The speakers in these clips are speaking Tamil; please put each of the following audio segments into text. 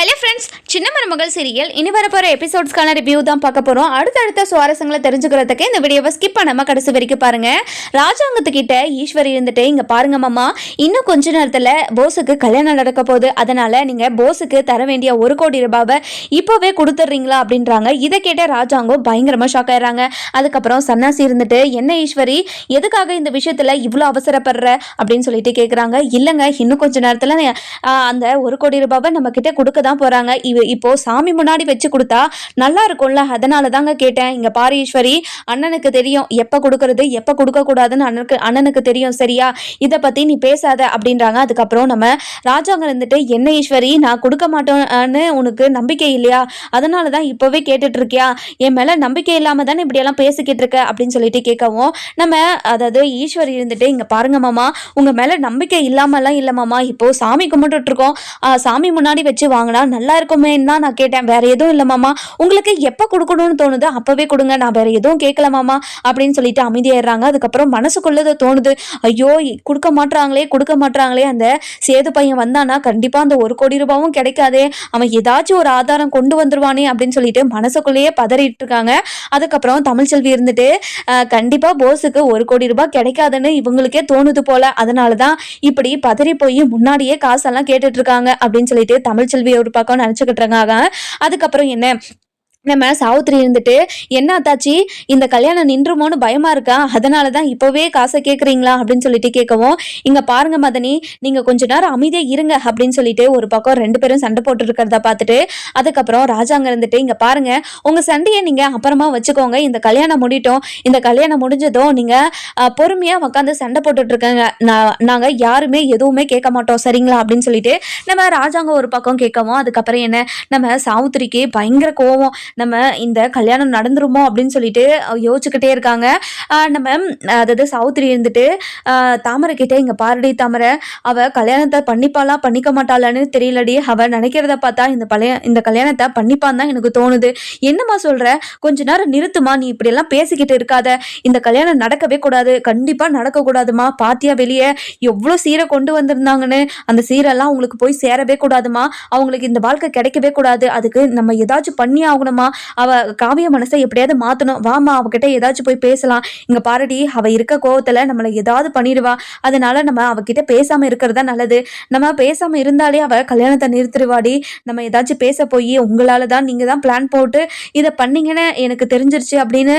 ஹலோ ஃப்ரெண்ட்ஸ் சின்ன மருமகள் சீரியல் இனி வரப்போகிற எபிசோட்ஸ்க்கான ரிவ்யூ தான் பார்க்க போகிறோம் அடுத்தடுத்த சுவாரஸ்யங்களை தெரிஞ்சுக்கிறதுக்கு இந்த வீடியோவை ஸ்கிப் பண்ணாமல் கடைசி வரைக்கும் பாருங்கள் ராஜாங்கத்துக்கிட்ட ஈஸ்வரி இருந்துட்டு இங்கே பாருங்க மாமா இன்னும் கொஞ்ச நேரத்தில் போஸுக்கு கல்யாணம் நடக்க போகுது. அதனால் நீங்கள் போஸுக்கு தர வேண்டிய ஒரு கோடி ரூபாவை இப்போவே கொடுத்துட்றீங்களா? அப்படின்றாங்க. இதை கேட்ட ராஜாங்கம் பயங்கரமாக ஷாக் ஆயிடுறாங்க. அதுக்கப்புறம் சன்னாசி இருந்துட்டு என்ன ஈஸ்வரி எதுக்காக இந்த விஷயத்தில் இவ்வளோ அவசரப்படுற? அப்படின்னு சொல்லிட்டு கேட்குறாங்க இல்லைங்க இன்னும் கொஞ்ச நேரத்தில் அந்த ஒரு கோடி ரூபாவை நம்மக்கிட்ட கொடுக்க தான் போறாங்க. இவ இப்போ சாமி முன்னாடி வச்சு கொடுத்தா நல்லா இருக்கும்ல? அதனால தாங்க கேட்டேன். இங்க பாரு ஈஸ்வரி அண்ணனுக்கு தெரியும். எப்ப கொடுக்கறது எப்ப கொடுக்க கூடாதுன்னு அண்ணனுக்கு அண்ணனுக்கு தெரியும். சரியா? இதை பத்தி நீ பேசாத அப்படின்றாங்க. அதுக்கப்புறம் நம்ம ராஜாங்க இருந்துட்டு என்ன ஈஸ்வரி நான் கொடுக்க மாட்டோன்னு உனக்கு நம்பிக்கை இல்லையா? அதனால தான் இப்போவே கேட்டுட்டு இருக்கியா என் மேல நம்பிக்கை இல்லாம தானே இப்படியெல்லாம் பேசிக்கிட்டு இருக்க? அப்படின்னு சொல்லிட்டு கேட்கவும் நம்ம அதாவது ஈஸ்வரி இருந்துட்டு இங்க பாருங்க மாமா உங்க மேல நம்பிக்கை இல்லாமலாம் இல்லை மாமா. இப்போ சாமி கும்பிட்டுட்ருக்கோம். சாமி முன்னாடி வச்சு வாங்கினா நல்லா இருக்குமேன்னு தான் நான் கேட்டேன். வேற எதுவும் இல்லை மாமா. உங்களுக்கு எப்போ கொடுக்கணும்னு தோணுது அப்பவே கொடுங்க. நான் வேற எதுவும் கேட்கல மாமா. அப்படின்னு சொல்லிட்டு அமைதியாயிடுறாங்க. அதுக்கப்புறம் மனசுக்குள்ளது தோணுது. ஐயோ கொடுக்க மாட்டாங்களே கொடுக்க மாட்றாங்களே. அந்த சேது பையன் வந்தானா கண்டிப்பா அந்த ஒரு கோடி ரூபாவும் கிடைக்காதே. அவன் ஏதாச்சும் ஒரு ஆதாரம் கொண்டு வந்துருவானே அப்படின்னு சொல்லிட்டு மனசுக்குள்ளேயே பதறிட்டு இருக்காங்க. அதுக்கப்புறம் தமிழ்ச்செல்வி இருந்துட்டு கண்டிப்பாக கண்டிப்பா போஸுக்கு ஒரு கோடி ரூபாய் கிடைக்காதுன்னு இவங்களுக்கே தோணுது போல. அதனால தான் இப்படி பதறி போய் முன்னாடியே காசெல்லாம் கேட்டுட்டு இருக்காங்க. அப்படின்னு சொல்லிட்டு தமிழ்ச்செல்வி ஒரு பக்கம் நினச்சிக்கிட்டு இருக்காங்க. அதுக்கப்புறம் என்ன? நம்ம சாவுத்திரி இருந்துட்டு என்ன அத்தாச்சி இந்த கல்யாணம் நின்றுமோன்னு பயமா இருக்கா? அதனால தான் இப்போவே காசை கேட்குறீங்களா அப்படின்னு சொல்லிட்டு கேட்கவும் இங்க பாருங்க மதனி நீங்க கொஞ்ச நேரம் அமைதியா இருங்க அப்படின்னு சொல்லிட்டு ஒரு பக்கம் ரெண்டு பேரும் சண்டை போட்டு இருக்கிறத பார்த்துட்டு அதுக்கப்புறம் ராஜாங்க இருந்துட்டு இங்க பாருங்க உங்க சண்டையை நீங்க அப்புறமா வச்சுக்கோங்க இந்த கல்யாணம் முடிட்டோம் இந்த கல்யாணம் முடிஞ்சதும் நீங்க பொறுமையாக பொறுமையா உட்காந்து சண்டை போட்டுட்டு இருக்காங்க நான் நாங்க யாருமே எதுவுமே கேட்க மாட்டோம் சரிங்களா? அப்படின்னு சொல்லிட்டு நம்ம ராஜாங்க ஒரு பக்கம் கேட்கவும் அதுக்கப்புறம் என்ன நம்ம சாவுத்திரிக்கு பயங்கர கோவம் நம்ம இந்த கல்யாணம் நடந்துருமோ அப்படின்னு சொல்லிட்டு யோசிச்சுக்கிட்டே இருக்காங்க. நம்ம அதாவது சவுத்ரி இருந்துட்டு தாமரை கிட்டே இங்கே பாரடி தாமரை அவ கல்யாணத்தை பண்ணிப்பாளா பண்ணிக்க மாட்டாளான்னு தெரியலடி. அவ நினைக்கிறத பார்த்தா இந்த பழைய இந்த கல்யாணத்தை பண்ணிப்பான்னு தான் எனக்கு தோணுது. என்னம்மா சொல்ற? கொஞ்ச நேரம் நிறுத்துமா? நீ இப்படி எல்லாம் பேசிக்கிட்டு இருக்காத. இந்த கல்யாணம் நடக்கவே கூடாது. கண்டிப்பா நடக்க கூடாதுமா பாத்தியா வெளியே? எவ்வளோ சீரை கொண்டு வந்திருந்தாங்கன்னு. அந்த சீரெல்லாம் அவங்களுக்கு போய் சேரவே கூடாதுமா. அவங்களுக்கு இந்த வாழ்க்கை கிடைக்கவே கூடாது. அதுக்கு நம்ம ஏதாச்சும் பண்ணி ஆகணுமா? அவ காவிய மனசை எப்படியாவது மாத்தணும். வாமா அவகிட்ட ஏதாச்சும் போய் பேசலாம். இங்க பாருடி அவ இருக்க கோவத்துல நம்மளை ஏதாவது பண்ணிடுவா. அதனால நம்ம அவகிட்ட பேசாம இருக்கிறதா நல்லது. நம்ம பேசாம இருந்தாலே அவ கல்யாணத்தை நிறுத்திடுவாடி. நம்ம ஏதாச்சும் பேச போய் உங்களால தான் நீங்க தான் பிளான் போட்டு இதை பண்ணீங்கன்னு எனக்கு தெரிஞ்சிருச்சு அப்படின்னு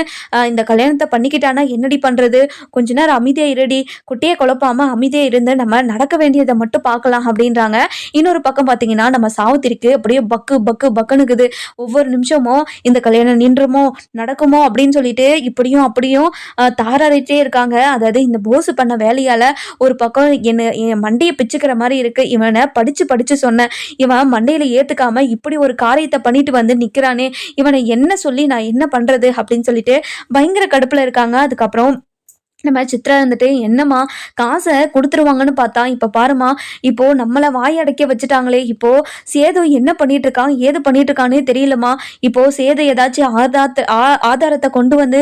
இந்த கல்யாணத்தை பண்ணிக்கிட்டானா என்னடி பண்றது? கொஞ்ச நேரம் அமைதியா இருடி. குட்டியை குழப்பாம அமைதியா இருந்து நம்ம நடக்க வேண்டியதை மட்டும் பார்க்கலாம் அப்படின்றாங்க. இன்னொரு பக்கம் பார்த்தீங்கன்னா நம்ம சாவுத்திரிக்கு அப்படியே பக்கு பக்கு பக்குனுக்குது ஒவ்வொரு நிமிஷமும் இந்த கல்யாணம் நின்றுமோ? நடக்குமோ? அப்படின்னு சொல்லிட்டு இப்படியும் அப்படியும் ஆஹ், தாராடிட்டே இருக்காங்க. அதாவது இந்த போஸ் பண்ண வேலையால ஒரு பக்கம் என்ன என் மண்டையை பிச்சுக்கிற மாதிரி இருக்கு. இவனை படிச்சு படிச்சு சொன்னேன். இவன் மண்டையில ஏத்துக்காம இப்படி ஒரு காரியத்தை பண்ணிட்டு வந்து நிக்கிறானே. இவனை என்ன சொல்லி நான் என்ன பண்றது அப்படின்னு சொல்லிட்டு பயங்கர கடுப்புல இருக்காங்க. அதுக்கப்புறம் நம்ம சித்ரா இருந்துட்டு என்னம்மா காசை கொடுத்துருவாங்கன்னு பார்த்தா இப்போ பாருமா இப்போ நம்மளை வாய் அடைக்க வச்சுட்டாங்களே இப்போ சேது என்ன பண்ணிட்டு இருக்கான் ஏது பண்ணிட்டு இருக்கானே தெரியலம்மா. இப்போ சேது ஏதாச்சும் ஆதாரத்தை ஆ- ஆதாரத்தை கொண்டு வந்து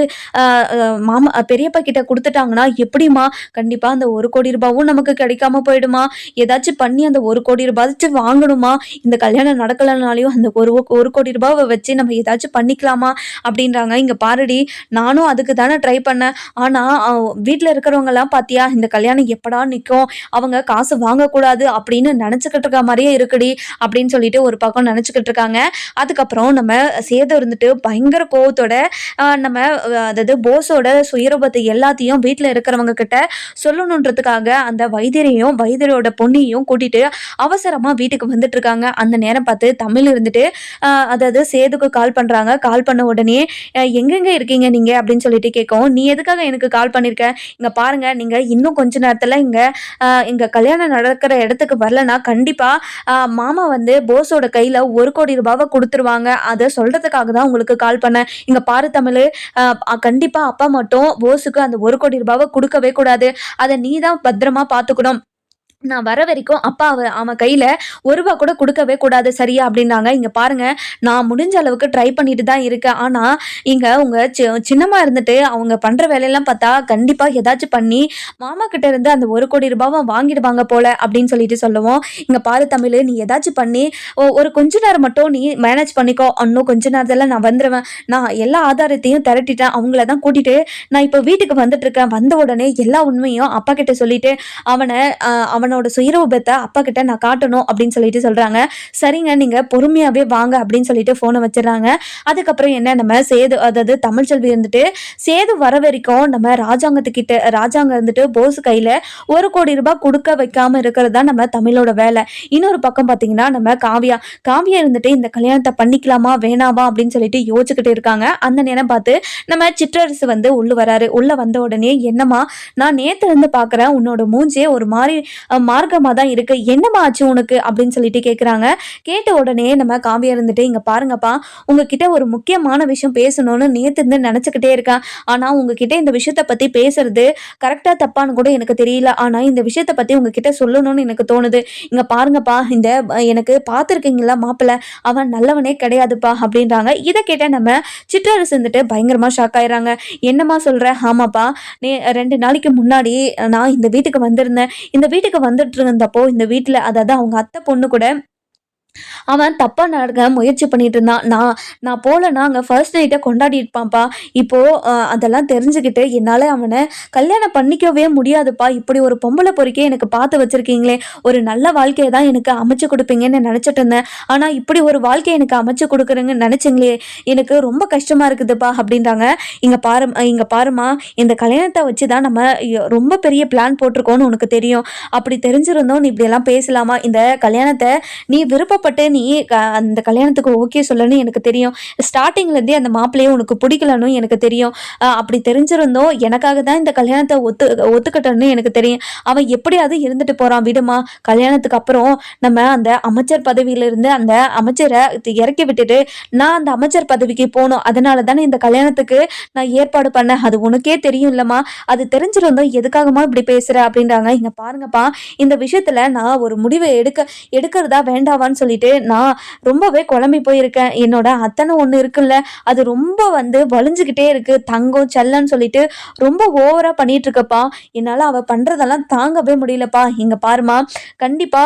மாமா பெரியப்பா கிட்ட கொடுத்துட்டாங்கன்னா எப்படிம்மா? கண்டிப்பா அந்த ஒரு கோடி ரூபாவும் நமக்கு கிடைக்காம போயிடுமா? ஏதாச்சும் பண்ணி அந்த ஒரு கோடி ரூபாய்ச்சு வாங்கணுமா? இந்த கல்யாணம் நடக்கலனாலையும் அந்த ஒரு ஒரு கோடி ரூபாவை வச்சு நம்ம ஏதாச்சும் பண்ணிக்கலாமா? அப்படின்றாங்க. இங்க பாருடி நானும் அதுக்கு தானே ட்ரை பண்ணேன். ஆனா வீட்டில் இருக்கிறவங்கலாம் பார்த்தியா இந்த கல்யாணம் எப்படா நிற்கும் அவங்க காசு வாங்கக்கூடாது அப்படின்னு நினச்சிக்கிட்டு இருக்க மாதிரியே இருக்குடி அப்படின்னு சொல்லிட்டு ஒரு பக்கம் நினச்சிக்கிட்டு இருக்காங்க. அதுக்கப்புறம் நம்ம சேதம் இருந்துட்டு பயங்கர கோவத்தோட நம்ம அதாவது போஸோட சுயரூபத்தை எல்லாத்தையும் வீட்டில் இருக்கிறவங்க கிட்ட சொல்லணுன்றதுக்காக அந்த வைத்தியரையும் வைத்தியரோட பொண்ணையும் கூட்டிட்டு அவசரமாக வீட்டுக்கு வந்துட்டு இருக்காங்க. அந்த நேரம் பார்த்து தமிழ் இருந்துட்டு அதாவது சேதுக்கு கால் பண்ணுறாங்க கால் பண்ண உடனே எங்கெங்கே எங்கெங்க இருக்கீங்க நீங்க? அப்படின்னு சொல்லிட்டு கேட்கும் நீ எதுக்காக எனக்கு கால் பண்ணிருக்க இங்கே பாருங்க நீங்கள் இன்னும் கொஞ்ச நேரத்தில் இங்கே இங்கே கல்யாணம் நடக்கிற இடத்துக்கு வரலனா கண்டிப்பாக மாமா வந்து போஸோட கையில் ஒரு கோடி ரூபாவை கொடுத்துருவாங்க. அதை சொல்கிறதுக்காக தான் உங்களுக்கு கால் பண்ணேன். இங்கே பாரு தமிழ் கண்டிப்பாக அப்பா மட்டும் போஸுக்கு அந்த ஒரு கோடி ரூபாவை கொடுக்கவே கூடாது. அதை நீ தான் பத்திரமா பார்த்துக்கணும் நான் வர வரைக்கும் அப்பா அவ அவன் கையில் ஒரு ரூபா கூட கொடுக்கவே கூடாது சரியா? அப்படின்னாங்க. இங்கே பாருங்க நான் முடிஞ்ச அளவுக்கு ட்ரை பண்ணிட்டு தான் இருக்கேன். ஆனால் இங்கே உங்கள் சி சின்னம்மா இருந்துட்டு அவங்க பண்ணுற வேலையெல்லாம் பார்த்தா கண்டிப்பாக ஏதாச்சும் பண்ணி மாமா கிட்ட இருந்து அந்த ஒரு கோடி ரூபாவை வாங்கிடுவாங்க போல அப்படின்னு சொல்லிட்டு சொல்லுவோம். இங்கே பாரு தமிழ் நீ ஏதாச்சும் பண்ணி ஒ- ஒரு கொஞ்ச நேரம் மட்டும் நீ மேனேஜ் பண்ணிக்கோ. இன்னும் கொஞ்ச நேரத்தில் நான் வந்துடுவேன் நான் எல்லா ஆதாரத்தையும் திரட்டிட்டேன். அவங்கள தான் கூட்டிகிட்டு நான் இப்போ வீட்டுக்கு வந்துட்டுருக்கேன் வந்த உடனே எல்லா உண்மையும் அப்பா கிட்ட சொல்லிட்டு அவனை ஆஹ், அவனோட சுயரூபத்தை அப்பா கிட்ட நான் காட்டணும் அப்படின்னு சொல்லிட்டு சொல்றாங்க. சரிங்க நீங்க பொறுமையாவே வாங்க அப்படின்னு சொல்லிட்டு போனை வச்சிடுறாங்க. அதுக்கப்புறம் என்ன நம்ம சேது அதாவது தமிழ்ச்செல்வி இருந்துட்டு சேது வர வரைக்கும் நம்ம ராஜாங்கத்துக்கிட்ட ராஜாங்க இருந்துட்டு போஸ் கையில ஒரு கோடி ரூபாய் கொடுக்க வைக்காம இருக்கிறது தான் நம்ம தமிழோட வேலை. இன்னொரு பக்கம் பாத்தீங்கன்னா நம்ம காவியா காவியா இருந்துட்டு இந்த கல்யாணத்தை பண்ணிக்கலாமா வேணாமா அப்படின்னு சொல்லிட்டு யோசிச்சுக்கிட்டு இருக்காங்க. அந்த நேரம் பார்த்து நம்ம சிற்றரசு வந்து உள்ள வராரு. உள்ள வந்த உடனே என்னம்மா நான் நேத்துல இருந்து பாக்குறேன் உன்னோட மூஞ்சே ஒரு மாதிரி மார்க்கமாக தான் இருக்கு. என்னம்மா ஆச்சு உனக்கு? அப்படின்னு சொல்லிட்டு கேட்குறாங்க கேட்ட உடனே நம்ம காவியா இருந்துட்டு இங்க பாருங்கப்பா உங்ககிட்ட ஒரு முக்கியமான விஷயம் பேசணும்னு நேத்து இருந்து நினைச்சுக்கிட்டே இருக்கேன் ஆனா உங்ககிட்ட இந்த விஷயத்த பத்தி பேசுறது கரெக்டா தப்பான்னு கூட எனக்கு தெரியல. ஆனா இந்த விஷயத்த பத்தி உங்ககிட்ட சொல்லணும்னு எனக்கு தோணுது. இங்க பாருங்கப்பா இந்த எனக்கு பார்த்துருக்கீங்களா மாப்பிள்ள அவன் நல்லவனே கிடையாதுப்பா அப்படின்றாங்க. இதை கேட்ட நம்ம சிற்றரசு சேர்ந்துட்டு பயங்கரமா ஷாக் ஆயிடுறாங்க என்னம்மா சொல்ற? ஆமாப்பா நீ ரெண்டு நாளைக்கு முன்னாடி நான் இந்த வீட்டுக்கு வந்திருந்தேன். இந்த வீட்டுக்கு வந்துட்டு இருந்தப்போ இந்த வீட்டில் அதாவது அவங்க அத்தை பொண்ணு கூட அவன் தப்பா நடக்க முயற்சி பண்ணிட்டு இருந்தான். நான் நான் போலன்னா அங்கே ஃபர்ஸ்ட் நைட்டை கொண்டாடி இருப்பான்ப்பா. இப்போ அதெல்லாம் தெரிஞ்சுக்கிட்டு என்னால் அவனை கல்யாணம் பண்ணிக்கவே முடியாதுப்பா. இப்படி ஒரு பொம்பளை பொறுக்கே எனக்கு பார்த்து வச்சிருக்கீங்களே. ஒரு நல்ல வாழ்க்கையை தான் எனக்கு அமைச்சு கொடுப்பீங்கன்னு நினச்சிட்டு இருந்தேன். ஆனால் இப்படி ஒரு வாழ்க்கையை எனக்கு அமைச்சு கொடுக்குறீங்கன்னு நினச்சிங்களே. எனக்கு ரொம்ப கஷ்டமா இருக்குதுப்பா அப்படின்றாங்க. இங்க பாரு இங்க பாருமா இந்த கல்யாணத்தை வச்சு தான் நம்ம ரொம்ப பெரிய பிளான் போட்டிருக்கோம்னு உனக்கு தெரியும். அப்படி தெரிஞ்சிருந்தோம் நீ இப்படியெல்லாம் பேசலாமா? இந்த கல்யாணத்தை நீ விருப்பப்பட்டு நீ க- அந்த கல்யாணத்துக்கு ஓகே சொல்லணும்னு எனக்கு தெரியும். ஸ்டார்டிங்லேருந்தே அந்த மாப்பிள்ளையே உனக்கு பிடிக்கலன்னு எனக்கு தெரியும். அப்படி தெரிஞ்சிருந்தோம் எனக்காக தான் இந்த கல்யாணத்தை ஒத்து ஒத்துக்கிட்டோன்னு எனக்கு தெரியும். அவன் எப்படியாவது இருந்துட்டு போகிறான் விடுமா? கல்யாணத்துக்கு அப்புறம் நம்ம அந்த அமைச்சர் பதவியிலிருந்து அந்த அமைச்சரை இறக்கி விட்டுட்டு நான் அந்த அமைச்சர் பதவிக்கு போகணும். அதனால தானே இந்த கல்யாணத்துக்கு நான் ஏற்பாடு பண்ணேன். அது உனக்கே தெரியும் இல்லைம்மா. அது தெரிஞ்சிருந்தோம் எதுக்காகமா இப்படி பேசுகிற அப்படின்றாங்க. இங்கே பாருங்கப்பா இந்த விஷயத்தில் நான் ஒரு முடிவை எடுக்க எடுக்கிறதா வேண்டாவான்னு சொல்லி சொல்லிட்டு நான் ரொம்பவே குழம்பி போயிருக்கேன். என்னோட அத்தனை ஒண்ணு இருக்குல்ல அது ரொம்ப வந்து வலிஞ்சுக்கிட்டே இருக்கு. தங்கம் செல்லன்னு சொல்லிட்டு ரொம்ப ஓவரா பண்ணிட்டு இருக்கப்பா. என்னால அவ பண்றதெல்லாம் தாங்கவே முடியலப்பா. இங்க பாருமா கண்டிப்பா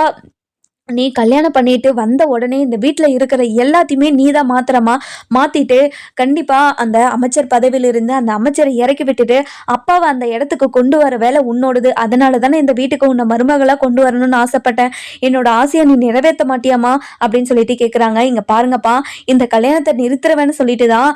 நீ கல்யாணம் பண்ணிட்டு வந்த உடனே இந்த வீட்டில் இருக்கிற எல்லாத்தையுமே நீ தான் மாத்திரமா மாற்றிட்டு கண்டிப்பாக அந்த அமைச்சர் பதவியிலிருந்து அந்த அமைச்சரை இறக்கி விட்டுட்டு அப்பாவை அந்த இடத்துக்கு கொண்டு வர வேலை உன்னோடது. அதனால தானே இந்த வீட்டுக்கு உன்னை மருமகளாக கொண்டு வரணும்னு ஆசைப்பட்டேன். என்னோட ஆசையை நீ நிறைவேற்ற மாட்டியாமா அப்படின்னு சொல்லிட்டு கேட்குறாங்க இங்கே பாருங்கப்பா இந்த கல்யாணத்தை நிறுத்துறவேன்னு சொல்லிட்டு தான்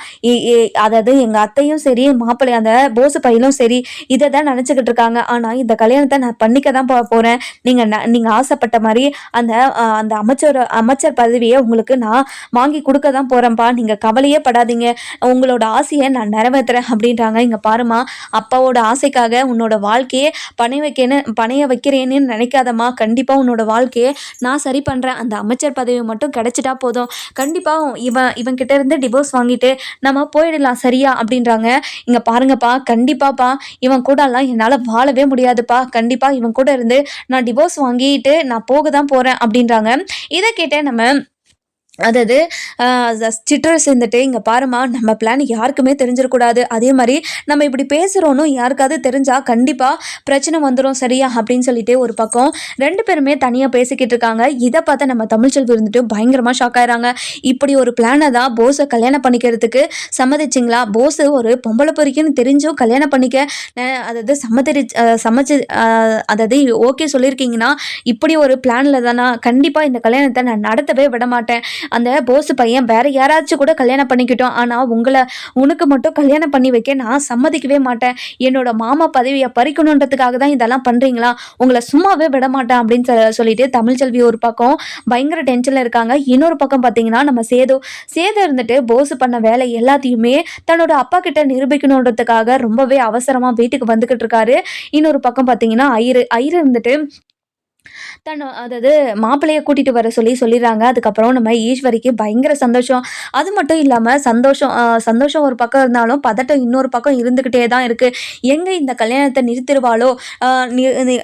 அதாவது எங்கள் அத்தையும் சரி மாப்பிள்ளை அந்த போசு பையனும் சரி இதை தான் நினச்சிக்கிட்டு இருக்காங்க. ஆனால் இந்த கல்யாணத்தை நான் பண்ணிக்க தான் போகிறேன் நீங்கள் நீங்கள் ந- ஆசைப்பட்ட மாதிரி அந்த அந்த அமைச்சர் அமைச்சர் பதவியை உங்களுக்கு நான் வாங்கி கொடுக்க தான் போகிறேன்ப்பா நீங்கள் கவலையே படாதீங்க. உங்களோட ஆசையை நான் நிறைவேற்றுறேன் அப்படின்றாங்க. இங்கே பாருமா அப்பாவோட ஆசைக்காக உன்னோட வாழ்க்கையை பணைய வைக்கேன்னு பணைய வைக்கிறேன்னு நினைக்காதம்மா. கண்டிப்பாக உன்னோட வாழ்க்கையை நான் சரி பண்ணுறேன் அந்த அமைச்சர் பதவி மட்டும் கிடைச்சிட்டா போதும். கண்டிப்பாக இவன் இவன்கிட்ட இருந்து டிவோர்ஸ் வாங்கிட்டு நம்ம போயிடலாம் சரியா அப்படின்றாங்க. இங்கே பாருங்கப்பா கண்டிப்பாப்பா இவன் கூடலாம் என்னால் வாழவே முடியாதுப்பா. கண்டிப்பாக இவன் கூட இருந்து நான் டிவோர்ஸ் வாங்கிட்டு நான் போக தான் போகிறேன் அப்படின்றாங்க. இதை கேட்ட நம்ம அதாவது சிட்டர்ஸ் இருந்துட்டு இங்கே பாருமா நம்ம பிளான் யாருக்குமே தெரிஞ்சிடக்கூடாது. அதே மாதிரி நம்ம இப்படி பேசுகிறோன்னு யாருக்காவது தெரிஞ்சால் கண்டிப்பாக பிரச்சனை வந்துடும் சரியா? அப்படின்னு சொல்லிட்டு ஒரு பக்கம் ரெண்டு பேருமே தனியாக பேசிக்கிட்டு இருக்காங்க. இதை பார்த்து நம்ம தமிழ்ச்செல்வி இருந்துட்டு பயங்கரமாக ஷாக் ஆகிறாங்க இப்படி ஒரு பிளானை தான் போஸை கல்யாணம் பண்ணிக்கிறதுக்கு சம்மதிச்சிங்களா? போஸு ஒரு பொம்பளை பொறிக்குன்னு தெரிஞ்சும் கல்யாணம் பண்ணிக்க அதாவது சம்மதி சமைச்சு அதாவது ஓகே சொல்லியிருக்கீங்கன்னா இப்படி ஒரு பிளானில் தானா? கண்டிப்பாக இந்த கல்யாணத்தை நான் நடத்தவே விட மாட்டேன் அந்த போஸ் பையன் வேற யாராச்சும் கூட கல்யாணம் பண்ணிக்கிட்டோம். ஆனால் உங்களை உனக்கு மட்டும் கல்யாணம் பண்ணி வைக்க நான் சம்மதிக்கவே மாட்டேன். என்னோட மாமா பதவியை பறிக்கணுன்றதுக்காக தான் இதெல்லாம் பண்ணுறீங்களா உங்களை சும்மாவே விட மாட்டேன் அப்படின்னு சொ- சொல்லிட்டு தமிழ்ச்செல்வி ஒரு பக்கம் பயங்கர டென்ஷனில் இருக்காங்க. இன்னொரு பக்கம் பார்த்தீங்கன்னா நம்ம சேது சேது இருந்துட்டு போஸ் பண்ண வேலை எல்லாத்தையுமே தன்னோட அப்பா கிட்ட நிரூபிக்கணுன்றதுக்காக ரொம்பவே அவசரமாக வீட்டுக்கு வந்துக்கிட்டு இருக்காரு. இன்னொரு பக்கம் பார்த்தீங்கன்னா ஐயரு ஐயரு இருந்துட்டு தன் அதாவது மாப்பிள்ளையை கூட்டிட்டு வர சொல்லி சொல்லிடுறாங்க. அதுக்கப்புறம் நம்ம ஈஸ்வரிக்கு பயங்கர சந்தோஷம். அது மட்டும் இல்லாமல் சந்தோஷம் சந்தோஷம் ஒரு பக்கம் இருந்தாலும் பதட்டம் இன்னொரு பக்கம் இருந்துக்கிட்டே தான் இருக்குது எங்கே இந்த கல்யாணத்தை நிறுத்திடுவாளோ?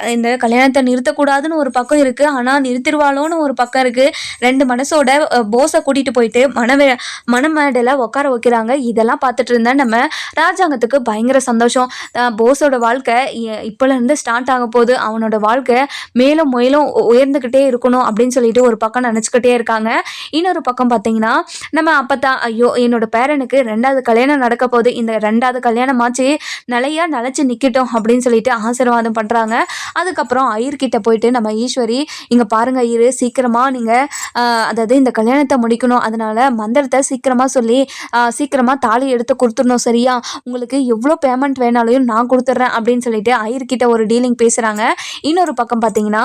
இந்த கல்யாணத்தை நிறுத்தக்கூடாதுன்னு ஒரு பக்கம் இருக்குது ஆனால் நிறுத்திடுவாளோன்னு ஒரு பக்கம் இருக்குது ரெண்டு மனசோட போஸை கூட்டிகிட்டு போயிட்டு மனவே மணமேடையில் உட்கார வைக்கிறாங்க. இதெல்லாம் பார்த்துட்டு இருந்தா நம்ம ராஜாங்கத்துக்கு பயங்கர சந்தோஷம். போஸோட வாழ்க்கை இ- இப்போலேருந்து ஸ்டார்ட் ஆக போகுது. அவனோட வாழ்க்கை மேலும் முயலும் உயர்ந்துக்கிட்டே இருக்கணும் அப்படின்னு சொல்லிட்டு ஒரு பக்கம் நினச்சிக்கிட்டே இருக்காங்க. இன்னொரு பக்கம் பார்த்தீங்கன்னா நம்ம அப்போ தான் ஐயோ என்னோட பேரனுக்கு ரெண்டாவது கல்யாணம் நடக்க போகுது. இந்த ரெண்டாவது கல்யாணமாச்சு நிலையாக நிலையா நிலச்சி நிற்கட்டும் அப்படின்னு சொல்லிட்டு ஆசீர்வாதம் பண்ணுறாங்க அதுக்கப்புறம் ஐயர்கிட்ட போயிட்டு நம்ம ஈஸ்வரி இங்கே பாருங்க ஐயர் சீக்கிரமாக நீங்கள் அதாவது இந்த கல்யாணத்தை முடிக்கணும். அதனால மந்திரத்தை சீக்கிரமாக சொல்லி சீக்கிரமாக தாலி எடுத்து கொடுத்துடணும் சரியா? உங்களுக்கு எவ்வளோ பேமெண்ட் வேணாலையும் நான் கொடுத்துட்றேன் அப்படின்னு சொல்லிட்டு ஐயர்கிட்ட ஒரு டீலிங் பேசுகிறாங்க இன்னொரு பக்கம் பார்த்தீங்கன்னா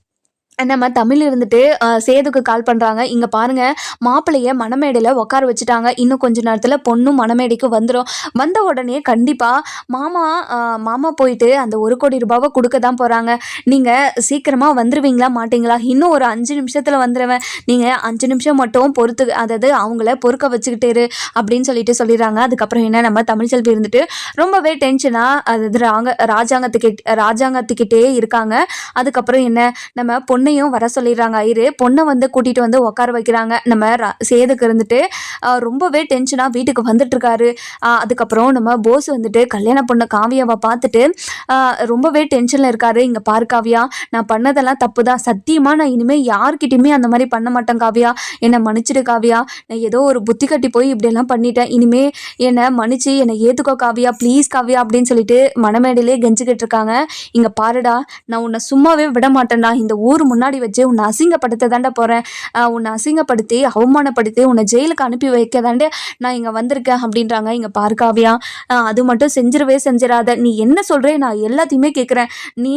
நம்ம தமிழ் இருந்துட்டு சேதுக்கு கால் பண்ணுறாங்க இங்கே பாருங்கள் மாப்பிள்ளைய மணமேடையில் உட்கார வச்சுட்டாங்க. இன்னும் கொஞ்ச நேரத்தில் பொண்ணும் மணமேடைக்கு வந்துடும் வந்த உடனே கண்டிப்பாக மாமா மாமா போயிட்டு அந்த ஒரு கோடி ரூபாவை கொடுக்க தான் போகிறாங்க நீங்கள் சீக்கிரமாக வந்துடுவீங்களா மாட்டிங்களா? இன்னும் ஒரு அஞ்சு நிமிஷத்தில் வந்துடுவேன் நீங்கள் அஞ்சு நிமிஷம் மட்டும் பொறுத்து அதாவது அவங்கள பொறுக்க வச்சுக்கிட்டே இரு அப்படின்னு சொல்லிட்டு சொல்லிடுறாங்க. அதுக்கப்புறம் என்ன நம்ம தமிழ் செல்வி இருந்துட்டு ரொம்பவே டென்ஷனாக அதாவது ராங்க ராஜாங்கத்துக்கிட்ட ராஜாங்கத்துக்கிட்டே இருக்காங்க. அதுக்கப்புறம் என்ன நம்ம பொண்ணையும் வர சொல்லிடுறாங்க. ஐயரு பொண்ணை வந்து கூட்டிகிட்டு வந்து உட்கார வைக்கிறாங்க. நம்ம சேதுக்கு இருந்துட்டு ரொம்பவே டென்ஷனாக வீட்டுக்கு வந்துட்டுருக்காரு. அதுக்கப்புறம் நம்ம போஸ் வந்துட்டு கல்யாண பண்ண காவியாவை பார்த்துட்டு ரொம்பவே டென்ஷனில் இருக்காரு. இங்கே பாரு காவியா நான் பண்ணதெல்லாம் தப்பு தான் சத்தியமாக நான் இனிமேல் யார்கிட்டையுமே அந்த மாதிரி பண்ண மாட்டேன் காவியா. என்னை மன்னிச்சிடு காவியா. நான் ஏதோ ஒரு புத்தி கட்டி போய் இப்படியெல்லாம் பண்ணிட்டேன். இனிமே என்னை மன்னிச்சு என்னை ஏற்றுக்கோ காவியா. ப்ளீஸ் காவியா அப்படின்னு சொல்லிட்டு மனமேடையிலே கெஞ்சிக்கிட்டு இருக்காங்க. இங்கே பாருடா நான் உன்னை சும்மாவே விட மாட்டேன்டா. இந்த ஊர் முன்னாடி வச்சு உன்னை அசிங்கப்படுத்த தாண்டா போகிறேன் உன்னை அசிங்கப்படுத்தி அவமானப்படுத்தி உன்னை ஜெயிலுக்கு அனுப்பி வைக்க தாண்டே நான் இங்கே வந்திருக்கேன் அப்படின்றாங்க. இங்கே பாரு காவியா அது மட்டும் செஞ்சிடவே செஞ்சிடாத நீ என்ன சொல்கிறே நான் எல்லாத்தையுமே கேட்குறேன் நீ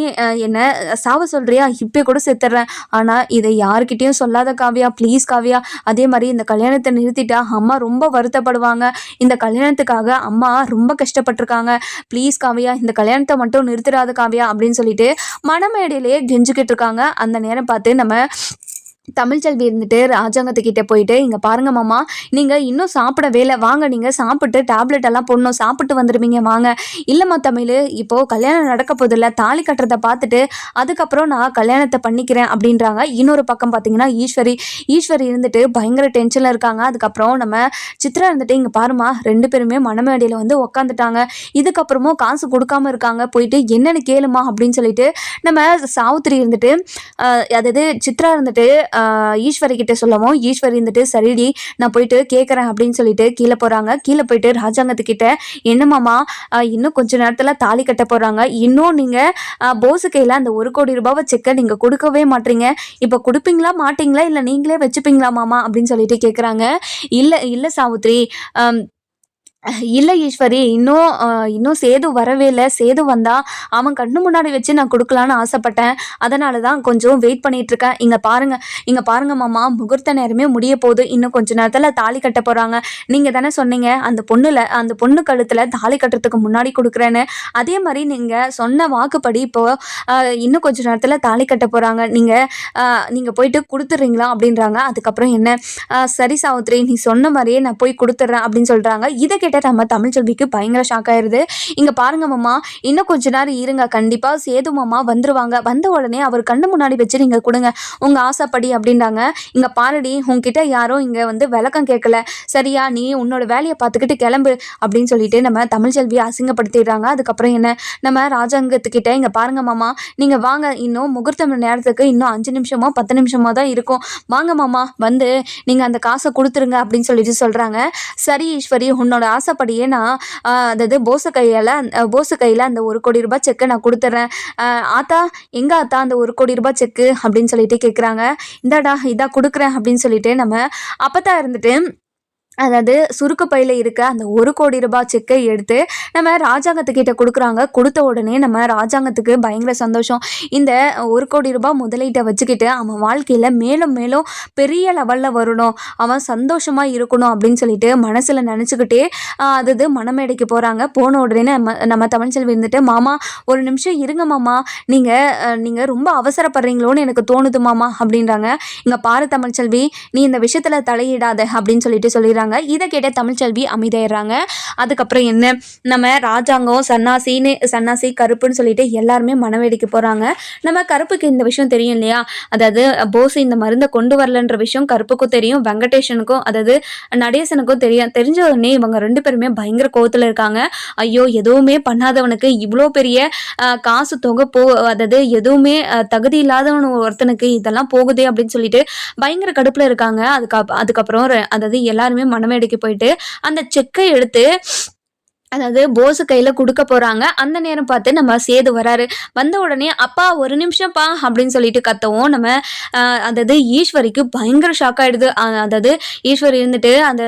என்னை என்ன சாவ சொல்கிறியா இப்போ கூட செத்துடுறேன் ஆனால் இதை யாருக்கிட்டேயும் சொல்லாத காவியா. ப்ளீஸ் காவியா அதே மாதிரி இந்த கல்யாணத்தை நிறுத்திட்டா அம்மா ரொம்ப வருத்தப்படுவாங்க. இந்த கல்யாணத்துக்காக அம்மா ரொம்ப கஷ்டப்பட்டிருக்காங்க. ப்ளீஸ் காவியா இந்த கல்யாணத்தை மட்டும் நிறுத்திடாத காவியா அப்படின்னு சொல்லிட்டு மனமேடையிலேயே கெஞ்சிக்கிட்டு இருக்காங்க. அந்த நேரம் பார்த்து நம்ம தமிழ்ச்செல்வி இருந்துட்டு ராஜாங்கத்துக்கிட்ட போயிட்டு இங்கே பாருங்க மாமா நீங்கள் இன்னும் சாப்பிட வேலை வாங்க நீங்கள் சாப்பிட்டு டேப்லெட் எல்லாம் போடணும் சாப்பிட்டு வந்துடுவீங்க வாங்க. இல்லைம்மா தமிழ் இப்போது கல்யாணம் நடக்க போதில்ல தாலி கட்டுறதை பார்த்துட்டு அதுக்கப்புறம் நான் கல்யாணத்தை பண்ணிக்கிறேன் அப்படின்றாங்க. இன்னொரு பக்கம் பார்த்தீங்கன்னா ஈஸ்வரி. ஈஸ்வரி இருந்துட்டு பயங்கர டென்ஷனில் இருக்காங்க. அதுக்கப்புறம் நம்ம சித்ரா இருந்துட்டு இங்கே பாருமா ரெண்டு பேருமே மனமேடையில் வந்து உக்காந்துட்டாங்க. இதுக்கப்புறமும் காசு கொடுக்காம இருக்காங்க போயிட்டு என்னென்னு கேளுமா அப்படின்னு சொல்லிட்டு நம்ம சாவுத்திரி இருந்துட்டு அதாவது சித்ரா இருந்துட்டு ஈஸ்வரி கிட்ட சொல்லவும் ஈஸ்வரி இருந்துட்டு சரிடி நான் போயிட்டு கேட்குறேன் அப்படின்னு சொல்லிட்டு கீழே போகிறாங்க கீழே போயிட்டு ராஜாங்கத்துக்கிட்ட என்னமாமா இன்னும் கொஞ்ச நேரத்தில் தாலி கட்ட போகிறாங்க இன்னும் நீங்கள் போஸு கையில் அந்த ஒரு கோடி ரூபாவை செக்கை நீங்கள் கொடுக்கவே மாட்டீங்க. இப்போ கொடுப்பீங்களா மாட்டீங்களா இல்லை நீங்களே வச்சுப்பீங்களா மாமா? அப்படின்னு சொல்லிட்டு கேட்குறாங்க இல்லை இல்லை சாவுத்ரி இல்லை ஈஸ்வரி இன்னும் இன்னும் சேது வரவே இல்லை. சேது வந்தா அவன் கண்ணு முன்னாடி வச்சு நான் கொடுக்கலான்னு ஆசைப்பட்டேன். அதனால தான் கொஞ்சம் வெயிட் பண்ணிட்டு இருக்கேன். இங்கே பாருங்க இங்கே பாருங்க மாமா முகூர்த்த நேரமே முடிய போகுது. இன்னும் கொஞ்ச நேரத்தில் தாலி கட்ட போகிறாங்க நீங்கள் தானே சொன்னீங்க அந்த பொண்ணுல அந்த பொண்ணு கழுத்தில் தாலி கட்டுறதுக்கு முன்னாடி கொடுக்குறேன்னு. அதே மாதிரி நீங்கள் சொன்ன வாக்குப்படி இப்போ இன்னும் கொஞ்ச நேரத்தில் தாலி கட்ட போகிறாங்க நீங்கள் நீங்கள் போயிட்டு கொடுத்துட்றீங்களா அப்படின்றாங்க. அதுக்கப்புறம் என்ன சரி சாவித்ரி நீ சொன்ன மாதிரியே நான் போய் கொடுத்துட்றேன் அப்படின்னு சொல்கிறாங்க இதை கேட்ட நம்ம தமிழ் செல்விக்கு பயங்கர ஷாக் ஆயிருது. இங்கே பாருங்க மாமா இன்னும் கொஞ்ச நேரம் இருங்க. கண்டிப்பாக சேது மாமா வந்துருவாங்க. வந்த உடனே அவர் கண்ணு முன்னாடி வச்சு நீங்கள் கொடுங்க. உங்கள் ஆசைப்படி அப்படின்றாங்க. இங்கே பாருடி உங்ககிட்ட யாரும் இங்கே வந்து விளக்கம் கேட்கல. சரியா நீ உன்னோட வேலையை பார்த்துக்கிட்டு கிளம்பு அப்படின்னு சொல்லிட்டு நம்ம தமிழ் செல்வியை அசிங்கப்படுத்திடுறாங்க. அதுக்கப்புறம் என்ன? நம்ம ராஜாங்கத்துக்கிட்ட இங்கே பாருங்க மாமா நீங்கள் வாங்க. இன்னும் முகூர்த்தம் நேரத்துக்கு இன்னும் அஞ்சு நிமிஷமோ பத்து நிமிஷமோ தான் இருக்கும். வாங்க மாமா வந்து நீங்கள் அந்த காசை கொடுத்துருங்க அப்படின்னு சொல்லிட்டு சொல்கிறாங்க சரி ஈஸ்வரி உன்னோட ஆசைப்படியே நான் அதாவது போச கையால் போசு கையில் அந்த ஒரு கோடி ரூபாய் செக்கை நான் கொடுத்துட்றேன் ஆத்தா எங்கே ஆத்தா அந்த ஒரு கோடி ரூபாய் செக்கு அப்படின்னு சொல்லிட்டு கேட்குறாங்க இந்தாடா இதா கொடுக்குறேன் அப்படின்னு சொல்லிட்டு நம்ம அப்போ தான் இருந்துட்டு அதாவது சுருக்கப்பையில் இருக்க அந்த ஒரு கோடி ரூபாய் செக்கை எடுத்து நம்ம ராஜாங்கத்துக்கிட்ட கொடுக்குறாங்க. கொடுத்த உடனே நம்ம ராஜாங்கத்துக்கு பயங்கர சந்தோஷம். இந்த ஒரு கோடி ரூபாய் முதலீட்டை வச்சுக்கிட்டு அவன் வாழ்க்கையில் மேலும் மேலும் பெரிய லெவலில் வரணும். அவன் சந்தோஷமாக இருக்கணும் அப்படின்னு சொல்லிட்டு மனசில் நினச்சிக்கிட்டே அது மனமேடைக்கு போகிறாங்க போன உடனே நம்ம நம்ம தமிழ்ச்செல்வி இருந்துட்டு மாமா ஒரு நிமிஷம் இருங்க மாமா. நீங்கள் நீங்கள் ரொம்ப அவசரப்படுறீங்களோன்னு எனக்கு தோணுது மாமா. அப்படின்றாங்க. இங்கே பாரு தமிழ்ச்செல்வி நீ இந்த விஷயத்தில் தலையிடாத. அப்படின்னு சொல்லிட்டு சொல்லிடுறாங்க. இதை கேட்ட தமிழ்ச்செல்வி அமைதியாயிடுறாங்க. அதுக்கப்புறம் என்ன? நம்ம ராஜாங்கம் சன்னாசின்னு சன்னாசி கருப்புன்னு சொல்லிட்டு எல்லாருமே மனவேடிக்க போகிறாங்க நம்ம கருப்புக்கு இந்த விஷயம் தெரியும் இல்லையா? அதாவது போஸ் இந்த மருந்தை கொண்டு வரலன்ற விஷயம் கருப்புக்கும் தெரியும் வெங்கடேஷனுக்கும் அதாவது நடேசனுக்கும் தெரியும் தெரிஞ்ச உடனே இவங்க ரெண்டு பேருமே பயங்கர கோவத்தில் இருக்காங்க. ஐயோ எதுவுமே பண்ணாதவனுக்கு இவ்வளோ பெரிய காசு தொகை போ அதாவது எதுவுமே தகுதி இல்லாதவன் ஒருத்தனுக்கு இதெல்லாம் போகுதே அப்படின்னு சொல்லிட்டு பயங்கர கடுப்பில் இருக்காங்க. அதுக்கு அதுக்கப்புறம் அதாவது எல்லாருமே மனமேடைக்கு போயிட்டு அந்த செக்கை எடுத்து அதாவது போஸு கையில் கொடுக்க போகிறாங்க அந்த நேரம் பார்த்து நம்ம சேது வராரு. வந்த உடனே அப்பா ஒரு நிமிஷம்ப்பா அப்படின்னு சொல்லிட்டு கத்தவும் நம்ம அதாவது ஈஸ்வரிக்கு பயங்கர ஷாக் ஆகிடுது அதாவது ஈஸ்வரி இருந்துட்டு அந்த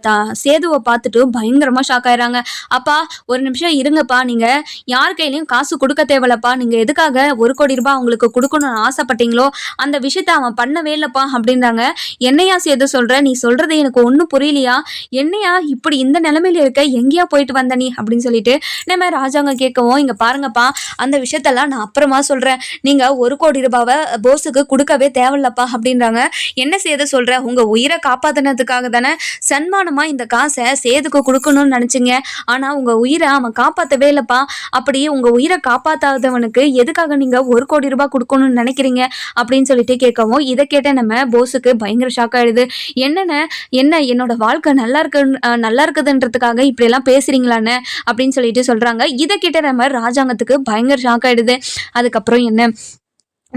த- சேதுவை பார்த்துட்டு பயங்கரமாக ஷாக் ஆயிடுறாங்க. அப்பா ஒரு நிமிஷம் இருங்கப்பா. நீங்கள் யார் கையிலையும் காசு கொடுக்க தேவையில்லப்பா நீங்கள் எதுக்காக ஒரு கோடி ரூபாய் அவங்களுக்கு கொடுக்கணும்னு ஆசைப்பட்டீங்களோ அந்த விஷயத்த அவன் பண்ணவே இல்லைப்பா அப்படின்றாங்க. என்னையா சேது சொல்கிற நீ சொல்கிறது எனக்கு ஒன்றும் புரியலையா? என்னையா இப்படி இந்த நிலமையில இருக்க? எங்கேயா போயிட்டு வந்த நீ அப்படின்னு சொல்லிட்டு நம்ம ராஜாங்க கேட்கவும் இங்க பாருங்கப்பா அந்த விஷயத்தெல்லாம் நான் அப்புறமா சொல்றேன். நீங்க ஒரு கோடி ரூபாவை போஸுக்கு கொடுக்கவே தேவையில்லப்பா அப்படின்றாங்க. என்ன சேது சொல்ற? உங்க உயிரை காப்பாத்தினதுக்காக தானே சன்மானமா இந்த காசை சேதுக்கு கொடுக்கணும்னு நினைச்சீங்க. ஆனா உங்க உயிரை அவன் காப்பாத்தவே இல்லப்பா. அப்படி உங்க உயிரை காப்பாத்தாதவனுக்கு எதுக்காக நீங்க ஒரு கோடி ரூபாய் கொடுக்கணும்னு நினைக்கிறீங்க? அப்படின்னு சொல்லிட்டு கேட்கவும் இதை கேட்ட நம்ம போஸுக்கு பயங்கர ஷாக் ஆயிடுது. என்னென்ன என்ன? என்னோட வாழ்க்கை நல்லா இருக்கு நல்லா இருக்குதுன்றதுக்காக இப்படியெல்லாம் பேசுறீங்களான்னு அப்படின்னு சொல்லிட்டு சொல்றாங்க. இதை கிட்ட நம்ம ராஜாங்கத்துக்கு பயங்கர ஷாக் ஆயிடுது. அதுக்கப்புறம் என்ன?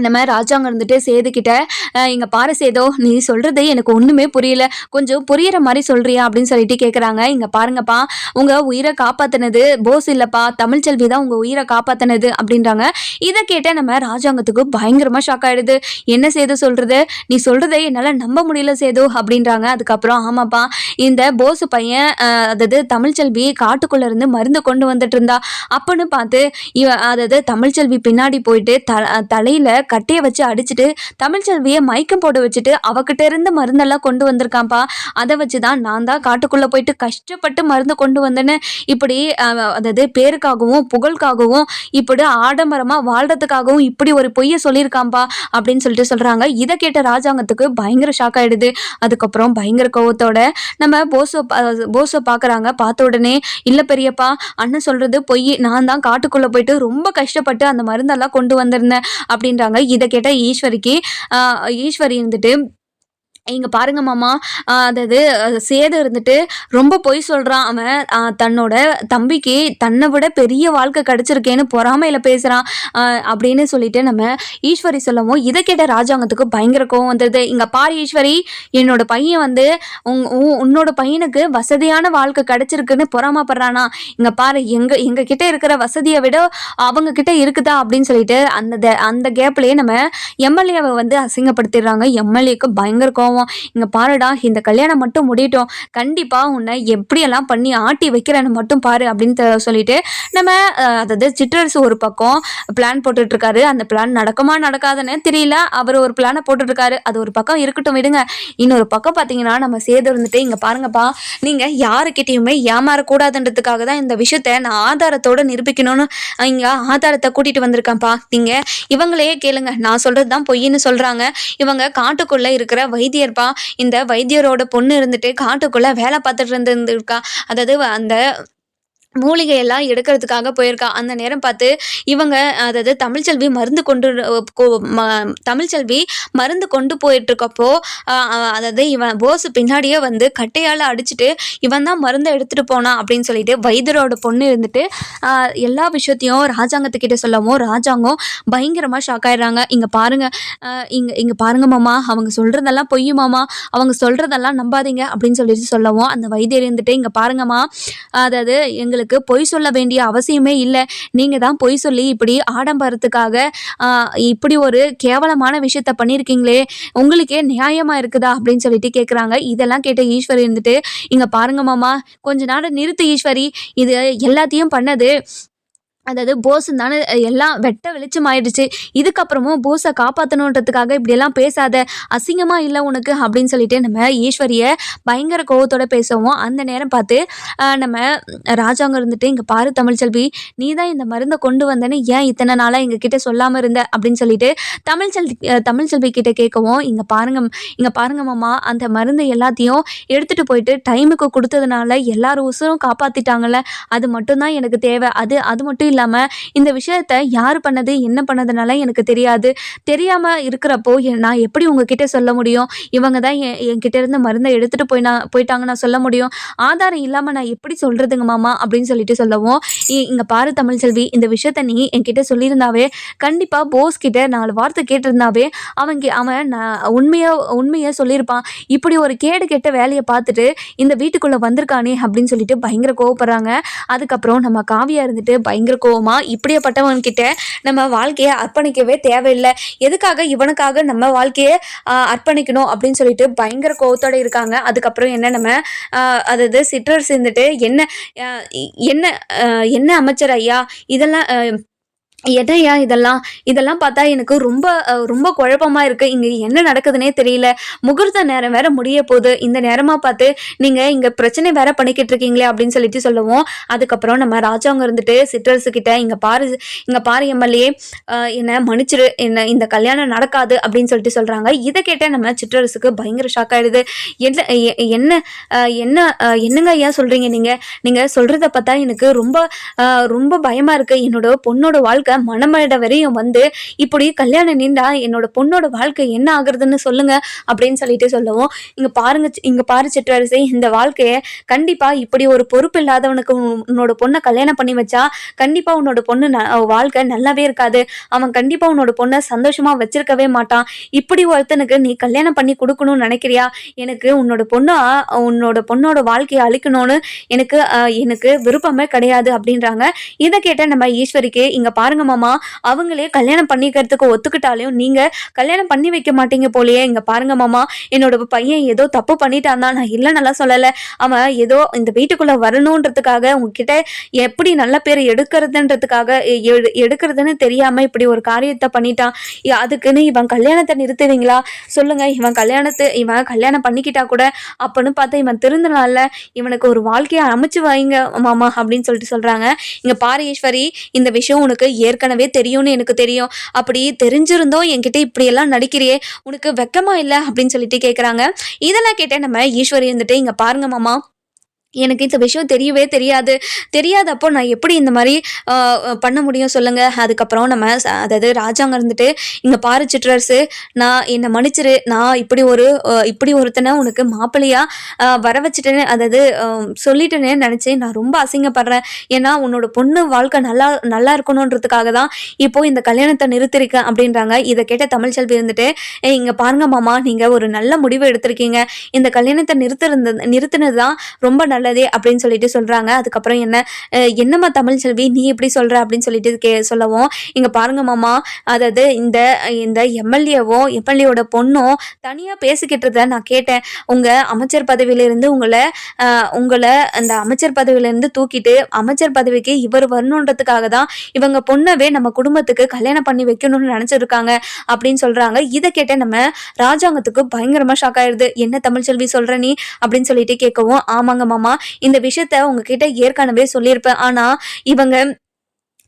நம்ம ராஜாங்க இருந்துட்டு சேதுக்கிட்ட இங்கே இங்க பாரு சேதோ நீ சொல்றது எனக்கு ஒண்ணுமே புரியல. கொஞ்சம் புரியிற மாதிரி சொல்றியா? அப்படின்னு சொல்லிட்டு கேக்குறாங்க. இங்க பாருங்கப்பா உங்க உயிரை காப்பாத்தினது போஸ் இல்லப்பா. தமிழ்ச்செல்வி தான் உங்க உயிரை காப்பாத்தினது. அப்படின்றாங்க. இதை கேட்ட நம்ம ராஜாங்கத்துக்கு பயங்கரமா ஷாக் ஆயிடுது. என்ன சேது சொல்றது? நீ சொல்றதை என்னால நம்ப முடியல சேது. அப்படின்றாங்க. அதுக்கப்புறம் ஆமாப்பா இந்த போஸ் பையன் அதாவது தமிழ்ச்செல்வி காட்டுக்குள்ள இருந்து மருந்து கொண்டு வந்துட்டு இருந்தா. அப்படின்னு பார்த்து இவ அதாவது தமிழ்ச்செல்வி பின்னாடி போயிட்டு த தலையில கட்டியை வச்சு அடிச்சுட்டு தமிழ்ச்செல்வியை மயக்கம் போட்டு வச்சுட்டு அவகிட்ட இருந்து மருந்தெல்லாம் கொண்டு வந்திருக்கான்ப்பா. அதை வச்சு தான் நான் தான் காட்டுக்குள்ளே போயிட்டு கஷ்டப்பட்டு மருந்து கொண்டு வந்தேன்னு இப்படி அதாவது பேருக்காகவும் புகழுக்காகவும் இப்படி ஆடம்பரமாக வாழ்றதுக்காகவும் இப்படி ஒரு பொய்யை சொல்லியிருக்காம்பா அப்படின்னு சொல்லிட்டு சொல்கிறாங்க இதை கேட்ட ராஜாங்கத்துக்கு பயங்கர ஷாக் ஆயிடுது. அதுக்கப்புறம் பயங்கர கோவத்தோட நம்ம போஸோ போஸோ பார்க்குறாங்க பார்த்த உடனே இல்லை பெரியப்பா அண்ணன் சொல்கிறது பொய். நான் தான் காட்டுக்குள்ளே போயிட்டு ரொம்ப கஷ்டப்பட்டு அந்த மருந்தெல்லாம் கொண்டு வந்திருந்தேன் அப்படின்றாங்க. இதை கேட்டால் ஈஸ்வரிக்கு ஈஸ்வரி இருந்துட்டு இங்கே பாருங்க மாமா. அதாவது சேது இருந்துட்டு ரொம்ப பொய் சொல்கிறான் அவன். தன்னோட தம்பிக்கு தன்னை விட பெரிய வாழ்க்கை கிடச்சிருக்கேன்னு பொறாமையில் பேசுகிறான் அப்படின்னு சொல்லிட்டு நம்ம ஈஸ்வரி சொல்லவும் இதை கேட்ட ராஜாங்கத்துக்கு பயங்கர கோவம் வந்துடுது இங்கே பாரு ஈஸ்வரி என்னோட பையன் வந்து உங் உன்னோட பையனுக்கு வசதியான வாழ்க்கை கிடச்சிருக்குன்னு பொறாமப்படுறானா. இங்கே பாரு எங்கள் எங்கள் கிட்டே இருக்கிற வசதியை விட அவங்க கிட்ட இருக்குதா அப்படின்னு சொல்லிட்டு அந்த த- அந்த கேப்லேயே நம்ம எம்எல்ஏவை வந்து அசிங்கப்படுத்திடுறாங்க. எம்எல்ஏக்கு பயங்கர கோவம் இங்கே பாருடா இந்த கல்யாணம் மட்டும் முடியட்டும். கண்டிப்பாக உன்னை எப்படியெல்லாம் பண்ணி ஆட்டி வைக்கிறேன்னு மட்டும் பாரு அப்படின்னு சொல்லிட்டு நம்ம அதாவது சிற்றரசு ஒரு பக்கம் பிளான் போட்டுட்ருக்காரு. அந்த பிளான் நடக்குமா நடக்காதுன்னு தெரியல. அவர் ஒரு பிளானை போட்டுட்ருக்காரு. அது ஒரு பக்கம் இருக்கட்டும் விடுங்க. இன்னொரு பக்கம் பார்த்தீங்கன்னா நம்ம சேது இருந்துட்டு இங்கே பாருங்கப்பா நீங்கள் யாருக்கிட்டேயுமே ஏமாறக்கூடாதுன்றதுக்காக தான் இந்த விஷயத்த நான் ஆதாரத்தோட நிரூபிக்கணும்னு இங்கே ஆதாரத்தை கூட்டிகிட்டு வந்திருக்கேன்ப்பா. நீங்கள் இவங்களையே கேளுங்க. நான் சொல்கிறது தான் பொய்ன்னு சொல்கிறாங்க இவங்க காட்டுக்குள்ளே இருக்கிற வைத்தியர்ப்பா இந்த வைத்தியரோட பொண்ணு இருந்துட்டு காட்டுக்குள்ளே வேலை பார்த்துட்டு இருந்திருக்கா அதாவது அந்த மூலிகையெல்லாம் எடுக்கிறதுக்காக போயிருக்கா. அந்த நேரம் பார்த்து இவங்க அதாவது தமிழ்ச்செல்வி மருந்து கொண்டு தமிழ்ச்செல்வி மருந்து கொண்டு போயிட்டுருக்கப்போ அதாவது இவன் போஸ் பின்னாடியே வந்து கட்டையால் அடிச்சுட்டு இவன் தான் மருந்தை எடுத்துகிட்டு போனான் அப்படின்னு சொல்லிட்டு வைத்தியரோட பொண்ணு இருந்துட்டு எல்லா விஷயத்தையும் ராஜாங்கத்துக்கிட்ட சொல்லவும் ராஜாங்கம் பயங்கரமாக ஷாக் ஆயிடுறாங்க. இங்கே பாருங்கள் இங்கே இங்கே பாருங்க மாமா அவங்க சொல்கிறதெல்லாம் பொய் மாமா அவங்க சொல்கிறதெல்லாம் நம்பாதீங்க அப்படின்னு சொல்லிட்டு சொல்லவும் அந்த வைத்தியர் இருந்துட்டு இங்கே பாருங்கம்மா அதாவது எங்களுக்கு உங்களுக்கு பொய் சொல்ல வேண்டிய அவசியமே இல்லை. நீங்கள் தான் பொய் சொல்லி இப்படி ஆடம்பரத்துக்காக இப்படி ஒரு கேவலமான விஷயத்த பண்ணியிருக்கீங்களே உங்களுக்கே நியாயமாக இருக்குதா? அப்படின்னு சொல்லிட்டு கேட்குறாங்க இதெல்லாம் கேட்ட ஈஸ்வரி இருந்துட்டு இங்கே பாருங்க மாமா கொஞ்ச நாடு நிறுத்து ஈஸ்வரி. இது எல்லாத்தையும் பண்ணது அதாவது போஸ் தானே எல்லாம் வெட்ட வெளிச்சமாயிடுச்சு இதுக்கப்புறமும் போஸை காப்பாற்றணுன்றதுக்காக இப்படியெல்லாம் பேசாத அசிங்கமாக இல்லை உனக்கு அப்படின்னு சொல்லிட்டு நம்ம ஈஸ்வரியை பயங்கர கோவத்தோட பேசவும் அந்த நேரம் பார்த்து நம்ம ராஜாங்க இருந்துட்டு இங்கே பாரு தமிழ்ச்செல்வி நீ தான் இந்த மருந்தை கொண்டு வந்தேன்னு ஏன் இத்தனை நாளாக எங்கள் கிட்டே சொல்லாமல் இருந்த? அப்படின்னு சொல்லிட்டு தமிழ்ச்செல் தமிழ்ச்செல்வி கிட்டே கேட்கவும் இங்கே பாருங்க இங்கே பாருங்க மாமா அந்த மருந்து எல்லாத்தையும் எடுத்துகிட்டு போயிட்டு டைமுக்கு கொடுத்ததுனால எல்லார் உசுரும் காப்பாற்றிட்டாங்கல்ல அது மட்டும்தான் எனக்கு தேவை. அது அது மட்டும் இல்லாமல் இந்த விஷயத்த யார் பண்ணது என்ன பண்ணதுனால எனக்கு தெரியாது. தெரியாமல் இருக்கிறப்போ நான் எப்படி உங்ககிட்ட சொல்ல முடியும்? இவங்க தான் என் என்கிட்ட இருந்து மருந்தை எடுத்துகிட்டு போய் நான் போயிட்டாங்க நான் சொல்ல முடியும்? ஆதாரம் இல்லாமல் நான் எப்படி சொல்கிறதுங்க மாமா? அப்படின்னு சொல்லிட்டு சொல்லவும். இங்கே பாரு தமிழ்செல்வி இந்த விஷயத்த நீ என்கிட்ட சொல்லியிருந்தாவே கண்டிப்பாக போஸ் கிட்ட நாலு வார்த்தை கேட்டிருந்தாவே அவங்க அவன் நான் உண்மையாக உண்மையை சொல்லியிருப்பான். இப்படி ஒரு கேடு கெட்ட வேலையை பார்த்துட்டு இந்த வீட்டுக்குள்ளே வந்திருக்கானே அப்படின்னு சொல்லிட்டு பயங்கர கோவப்படுறாங்க. அதுக்கப்புறம் நம்ம காவியாக இருந்துட்டு பயங்கர கோவமா இப்படியப்பட்டவன்கிட்ட நம்ம வாழ்க்கையை அர்ப்பணிக்கவே தேவையில்லை. எதுக்காக இவனுக்காக நம்ம வாழ்க்கையை அர்ப்பணிக்கணும் அப்படின்னு சொல்லிட்டு பயங்கர கோவத்தோடு இருக்காங்க. அதுக்கப்புறம் என்ன நம்ம அதாவது சிற்றரசு இருந்துட்டு என்ன என்ன என்ன அமைச்சர் ஐயா? இதெல்லாம் ஆஹ், இதெல்லாம் இதெல்லாம் பார்த்தா எனக்கு ரொம்ப ரொம்ப குழப்பமா இருக்கு. இங்க என்ன நடக்குதுன்னே தெரியல. முகூர்த்த நேரம் வேற முடிய போகுது. இந்த நேரமா பார்த்து நீங்க இங்க பிரச்சனை வேற பண்ணிக்கிட்டு இருக்கீங்களே அப்படின்னு சொல்லிட்டு சொல்லுவோம். அதுக்கப்புறம் நம்ம ராஜாங்க இருந்துட்டு சிற்றரசு கிட்ட இங்க பாரு இங்க பாரு எம்எல்ஏ என்ன மன்னிச்சிரு என்ன இந்த கல்யாணம் நடக்காது அப்படின்னு சொல்லிட்டு சொல்றாங்க. இதை கேட்ட நம்ம சிற்றரசுக்கு பயங்கர ஷாக் ஆயிடுது. என்ன என்ன என்ன என்னங்க ஐயா சொல்றீங்க நீங்க? நீங்க சொல்றத பார்த்தா எனக்கு ரொம்ப ரொம்ப பயமா இருக்கு. என்னோட பொண்ணோட வாழ்க்கை மனமட வரையும் வந்து இப்படி கல்யாணம் நின்றா என்னோட பொண்ணோட வாழ்க்கை என்ன ஆகுறதுன்னு சொல்லுங்க அப்படின்னு சொல்லிட்டு சொல்லுவோம். இங்க பாருங்க இங்க பாரு சிற்றரசை இந்த வாழ்க்கையை கண்டிப்பா இப்படி ஒரு பொறுப்பு இல்லாதவனுக்கு உன்னோட பொண்ணை கல்யாணம் பண்ணி வச்சா கண்டிப்பா உன்னோட பொண்ணு வாழ்க்கை நல்லாவே இருக்காது. அவன் கண்டிப்பா உன்னோட பொண்ணை சந்தோஷமா வச்சிருக்கவே மாட்டான். இப்படி ஒருத்தனுக்கு நீ கல்யாணம் பண்ணி கொடுக்கணும்னு நினைக்கிறியா? எனக்கு உன்னோட பொண்ணு உன்னோட பொண்ணோட வாழ்க்கையை அழிக்கணும்னு எனக்கு எனக்கு விருப்பமே கிடையாது அப்படின்றாங்க. இதை கேட்ட நம்ம ஈஸ்வரிக்கு இங்க பாருங்க மாமா அவங்களே கல்யாணம் பண்ணிக்கிறதுக்கு ஒத்துக்கிட்டாலையும் நீங்க கல்யாணம் பண்ணி வைக்க மாட்டீங்க போலயே. இங்க பாருங்க மாமா என்னோட பையன் ஏதோ தப்பு பண்ணிட்டான் தான். நான் இல்லை நல்லா சொல்லல. அவன் ஏதோ இந்த வீட்டுக்குள்ள வரணுன்றதுக்காக உங்ககிட்ட எப்படி நல்ல பேர் எடுக்கிறதுன்றதுக்காக எடுக்கிறதுன்னு தெரியாம இப்படி ஒரு காரியத்தை பண்ணிட்டான். அதுக்குன்னு இவன் கல்யாணத்தை நிறுத்துவீங்களா? சொல்லுங்க இவன் கல்யாணத்தை இவன் கல்யாணம் பண்ணிக்கிட்டா கூட அப்பன்னு பார்த்தா இவன் திருந்தனால இவனுக்கு ஒரு வாழ்க்கையை அமைச்சு வைங்க மாமா அப்படின்னு சொல்லிட்டு சொல்றாங்க. இங்க பாரு ஈஸ்வரி இந்த விஷயம் உனக்கு ஏற்கனவே தெரியும்னு எனக்கு தெரியும். அப்படி தெரிஞ்சிருந்தோம் என்கிட்ட இப்படியெல்லாம் நடிக்கிறியே உனக்கு வெக்கமா இல்லை? அப்படின்னு சொல்லிட்டு கேட்குறாங்க இதெல்லாம் கேட்டேன். நம்ம ஈஸ்வரி இருந்துட்டு இங்கே பாருங்க மாமா எனக்கு இந்த விஷயம் தெரியவே தெரியாது. தெரியாதப்போ நான் எப்படி இந்த மாதிரி பண்ண முடியும் சொல்லுங்கள் அதுக்கப்புறம் நம்ம அதாவது ராஜாங்க இருந்துட்டு இங்கே பாரு சிட்ரஸு நான் என்னை மன்னிச்சிரு. நான் இப்படி ஒரு இப்படி ஒருத்தனை உனக்கு மாப்பிள்ளையாக வர வச்சுட்டேன்னு அதாவது ஆஹ், சொல்லிட்டேனே நான் ரொம்ப அசிங்கப்படுறேன். ஏன்னா உன்னோட பொண்ணு வாழ்க்கை நல்லா நல்லா இருக்கணுன்றதுக்காக தான் இப்போது இந்த கல்யாணத்தை நிறுத்திருக்கேன் அப்படின்றாங்க. இதை கேட்ட தமிழ்ச்செல்வி இருந்துட்டு இங்கே பாருங்க மாமா நீங்கள் ஒரு நல்ல முடிவு எடுத்திருக்கீங்க. இந்த கல்யாணத்தை நிறுத்திருந்த நிறுத்தினது தான் ரொம்ப நல்லதே அப்படின்னு சொல்லிட்டு சொல்கிறாங்க அதுக்கப்புறம் என்ன என்னம்மா தமிழ் செல்வி நீ எப்படி சொல்கிற அப்படின்னு சொல்லிட்டு கே சொல்லவும் இங்கே பாருங்க மாமா அதாவது இந்த இந்த எம்எல்ஏவும் எம்எல்ஏவோட பொண்ணும் தனியாக பேசிக்கிட்டு நான் கேட்டேன். உங்கள் அமைச்சர் பதவியிலிருந்து உங்களை உங்களை அந்த அமைச்சர் பதவியிலேருந்து தூக்கிட்டு அமைச்சர் பதவிக்கு இவர் வரணுன்றதுக்காக தான் இவங்க பொண்ணவே நம்ம குடும்பத்துக்கு கல்யாணம் பண்ணி வைக்கணும்னு நினச்சிருக்காங்க அப்படின்னு சொல்கிறாங்க இதை கேட்ட நம்ம ராஜாங்கத்துக்கு பயங்கரமாக ஷாக் ஆயிடுது என்ன தமிழ்ச்செல்வி சொல்கிற நீ? அப்படின்னு சொல்லிட்டு கேட்கவும் ஆமாங்க மாமா இந்த விஷயத்த உங்ககிட்ட ஏற்கனவே சொல்லியிருப்பேன். ஆனா இவங்க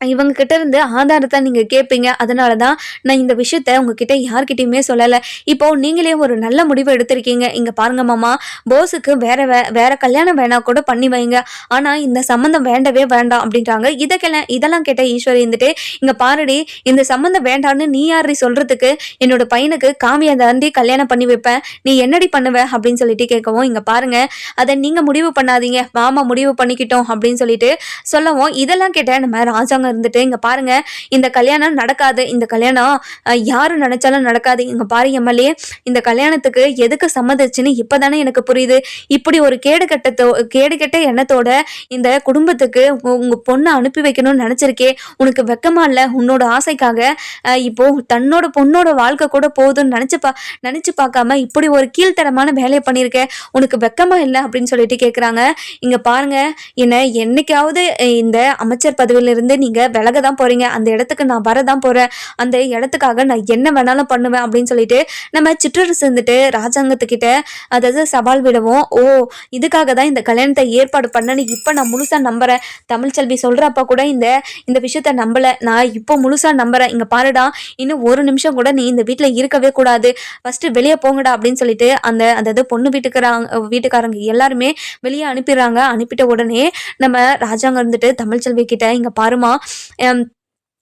இவங்க கிட்ட இருந்து ஆதாரத்தை நீங்க கேட்பீங்க அதனால தான் நான் இந்த விஷயத்த உங்ககிட்ட யார்கிட்டயுமே சொல்லலை. இப்போ நீங்களே ஒரு நல்ல முடிவு எடுத்திருக்கீங்க. இங்க பாருங்க மாமா போஸுக்கு வேற வே வேற கல்யாணம் வேணா கூட பண்ணி வைங்க. ஆனா இந்த சம்மந்தம் வேண்டவே வேண்டாம் அப்படின்றாங்க. இதற்கெல்லாம் இதெல்லாம் கேட்ட ஈஸ்வரி இருந்துட்டு இங்க பாருடி இந்த சம்மந்தம் வேண்டாம்னு நீ யாரி சொல்றதுக்கு? என்னோட பையனுக்கு காவியை தாண்டி கல்யாணம் பண்ணி வைப்பேன். நீ என்னடி பண்ணுவ? அப்படின்னு சொல்லிட்டு கேட்கவும் இங்க பாருங்க அதை நீங்க முடிவு பண்ணாதீங்க. மாமா முடிவு பண்ணிக்கிட்டோம். அப்படின்னு சொல்லிட்டு சொல்லவும் இதெல்லாம் கேட்ட நம்ம ராஜாங்க ராஜாங்க இருந்துட்டு இங்க பாருங்க இந்த கல்யாணம் நடக்காது. இந்த கல்யாணம் யாரும் நினச்சாலும் நினைச்சாலும் நடக்காது. இங்க பாரு எம்எல்ஏ இந்த கல்யாணத்துக்கு எதுக்கு சம்மதிச்சுன்னு இப்பதானே எனக்கு புரியுது. இப்படி ஒரு கேடு கட்டத்தோ கேடு கெட்ட எண்ணத்தோட இந்த குடும்பத்துக்கு உங்க- பொண்ணை அனுப்பி வைக்கணும்னு நினைச்சிருக்கே. உனக்கு வெக்கமா இல்ல? உன்னோட ஆசைக்காக இப்போ தன்னோட பொண்ணோட வாழ்க்கை கூட போதும்னு நினைச்சு பா நினைச்சு பார்க்காம இப்படி ஒரு கீழ்த்தரமான வேலையை பண்ணியிருக்க. உனக்கு வெக்கமா இல்லை? அப்படின்னு சொல்லிட்டு கேட்குறாங்க இங்க பாருங்க என்ன என்னைக்காவது இந்த அமைச்சர் பதவியிலிருந்து விலக தான் போறீங்க அந்த இடத்துக்கு நான் வரதான் போறேன் அந்த இடத்துக்காக நான் என்ன வேணாலும் பண்ணுவேன் அப்படின்னு சொல்லிட்டு நம்ம சிற்றரசு இருந்துட்டு ராஜாங்கத்துக்கிட்ட அதாவது சவால் விடவும். ஓ இதுக்காக தான் இந்த கல்யாணத்தை ஏற்பாடு பண்ணனு இப்போ நான் முழுசா நம்புறேன். தமிழ்ச்செல்வி சொல்றப்ப கூட இந்த இந்த விஷயத்த நம்பல. நான் இப்போ முழுசா நம்புறேன். இங்க பாருடா இன்னும் ஒரு நிமிஷம் கூட நீ இந்த வீட்டில் இருக்கவே கூடாது. ஃபர்ஸ்ட் வெளியே போங்கடா அப்படின்னு சொல்லிட்டு அந்த அதாவது பொண்ணு வீட்டுக்காரங்க வீட்டுக்காரங்க எல்லாருமே வெளியே அனுப்பிடுறாங்க. அனுப்பிட்ட உடனே நம்ம ராஜாங்க இருந்துட்டு தமிழ்ச்செல்வி கிட்ட இங்க பாருமா And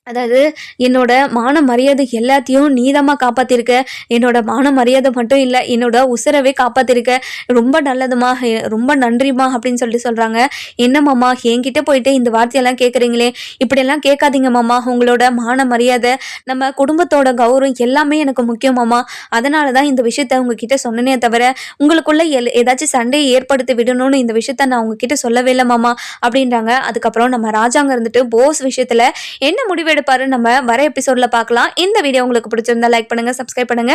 அதாவது என்னோட மான மரியாதை எல்லாத்தையும் நீதமாக காப்பாத்திருக்க. என்னோட மான மரியாதை மட்டும் இல்லை என்னோட உசுரவே காப்பாத்திருக்க. ரொம்ப நல்லதுமா ரொம்ப நன்றிமா அப்படின்னு சொல்லிட்டு சொல்றாங்க. என்ன மாமா என்கிட்ட போயிட்டு இந்த வார்த்தையெல்லாம் கேட்குறீங்களே இப்படியெல்லாம் கேட்காதீங்க மாமா. உங்களோட மான மரியாதை நம்ம குடும்பத்தோட கௌரவம் எல்லாமே எனக்கு முக்கியமாமா அதனால தான் இந்த விஷயத்த உங்ககிட்ட சொன்னனே தவிர உங்களுக்குள்ள எல் ஏதாச்சும் சண்டையை ஏற்படுத்தி விடணும்னு இந்த விஷயத்த நான் உங்ககிட்ட சொல்லவே இல்லை மாமா. அப்படின்றாங்க. அதுக்கப்புறம் நம்ம ராஜாங்க இருந்துட்டு போஸ் விஷயத்துல என்ன முடிவு முடிவெடுப்பாரு நம்ம வர எபிசோட்ல பார்க்கலாம். இந்த வீடியோ உங்களுக்கு பிடிச்சிருந்தா லைக் பண்ணுங்க சப்ஸ்கிரைப் பண்ணுங்க.